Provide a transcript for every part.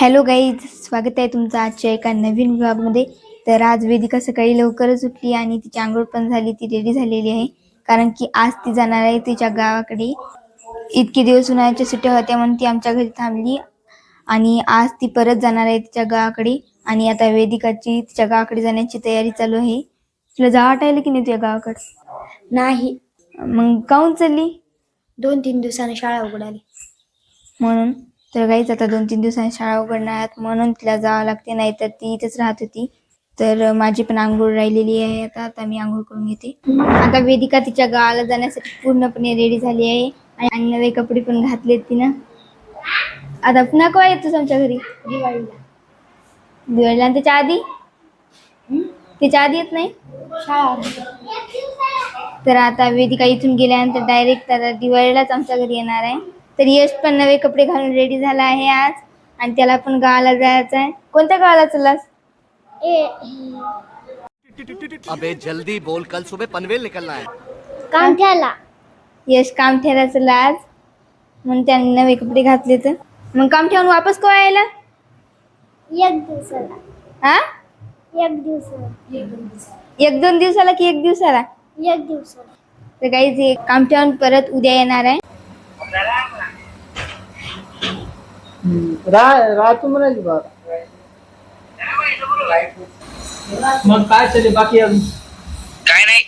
Hello guys स्वागत आहे तुमचं आजच्या एका नवीन ब्लॉगमध्ये तर आज वेदिका सकाळी लवकरच उठली आणि तिची आंघोळ पण झाली ती रेडी झालेली आहे. कारण की आज ती जाणार आहे तिच्या गावाकडे. इतके दिवस उन्हाळ्याच्या सुट्ट्या होत्या म्हणून ती आमच्या घरी थांबली आणि आज ती परत जाणार आहे तिच्या गावाकडे. आणि आता वेदिकाची तिच्या गावाकडे जाण्याची तयारी चालू आहे. तुला जा वाटायला की नाही तुझ्या गावाकडे? नाही. मग काहून चालली? दोन तीन दिवसांनी शाळा उघडाली. म्हणून? तर काहीच आता दोन तीन दिवसांनी शाळा उघडणार आहेत म्हणून तिला जावं लागते नाही तर ती इथेच राहत होती. तर माझी पण आंघोळ राहिलेली आहे आता आता मी आंघोळ करून घेते. आता वेदिका तिच्या गावाला जाण्यासाठी पूर्णपणे रेडी झाली आहे. आणि नवे कपडे पण घातलेत तिनं. आता पुन्हा केव्हा येतोस आमच्या घरी? दिवाळीला. दिवाळीला आणि त्याच्या आधी? त्याच्या आधी येत नाही? शाळा तर आता वेदिका इथून गेल्यानंतर डायरेक्ट आता दिवाळीलाच आमच्या घरी येणार आहे. तर यश पण नवे कपडे घालून रेडी झाला आहे आज. आणि त्याला पण गावाला जायचं आहे. कोणत्या गावाला चाललास? ए. अबे जल्दी बोल. कल सुबह पनवेल निकलना है. काम ठेला यश काम ठेवायचं चला आज. म्हणून त्याने नवे कपडे घातले तर. मग काम ठेवून वापस केव्हा यायला? एक दिवसाला. हा एक दिवसाला. एक दोन दिवसाला की एक दिवसाला? एक दिवसाला. तर काही काम ठेवून परत उद्या येणार आहे. रा राहतो म्हणाली बाबा. मग काय चालले बाकी अजून? काय नाही.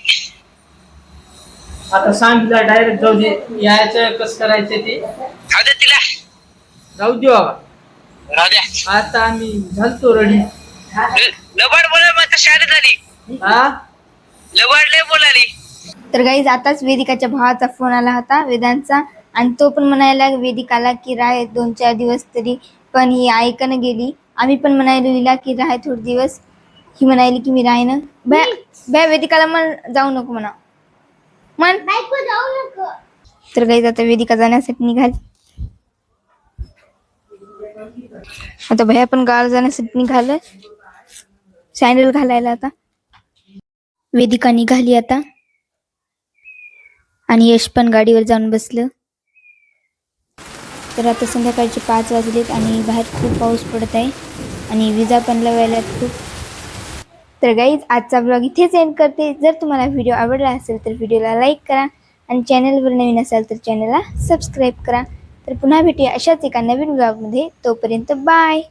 आता सांगितलं डायरेक्ट जाऊ दे. यायचं कसं करायचं ते? राहू दे तिला. जाऊ दे बाबा. राहू द्या. आता आम्ही झालतो रेडी. लबाड बोला मग शाळेत आली. हा? लबाड लय बोलाली. तर काही आताच वेदिकाच्या भावाचा फोन आला होता. वेदांतचा. आणि तो पण म्हणायला वेदिकाला की राह दोन चार दिवस तरी. पण ही ऐकणं गेली? आम्ही पण म्हणायला हिला की राह थोडे दिवस. ही म्हणायली की मी राहीन भ्या भ्या वेदिकाला म्हण जाऊ नको म्हणा. बायको जाऊ नको. तर काही आता वेदिका जाण्यासाठी निघाली. आता भैया पण गावाला जाण्यासाठी निघालं. सँडल घालायला आता. वेदिका निघाली आता. आणि यश पण गाडीवर जाऊन बसलं. तर आता संध्याकाळचे पाच वाजलेत आणि बाहेर खूप पाऊस पडत आहे आणि विजा पण लावायल्यात खूप. तर गाईज आजचा ब्लॉग इथेच एंड करते. जर तुम्हाला व्हिडिओ आवडला असेल तर व्हिडिओला लाईक करा आणि चॅनलवर नवीन असाल तर चॅनलला सबस्क्राईब करा. तर पुन्हा भेटूया अशाच एका नवीन ब्लॉगमध्ये तोपर्यंत बाय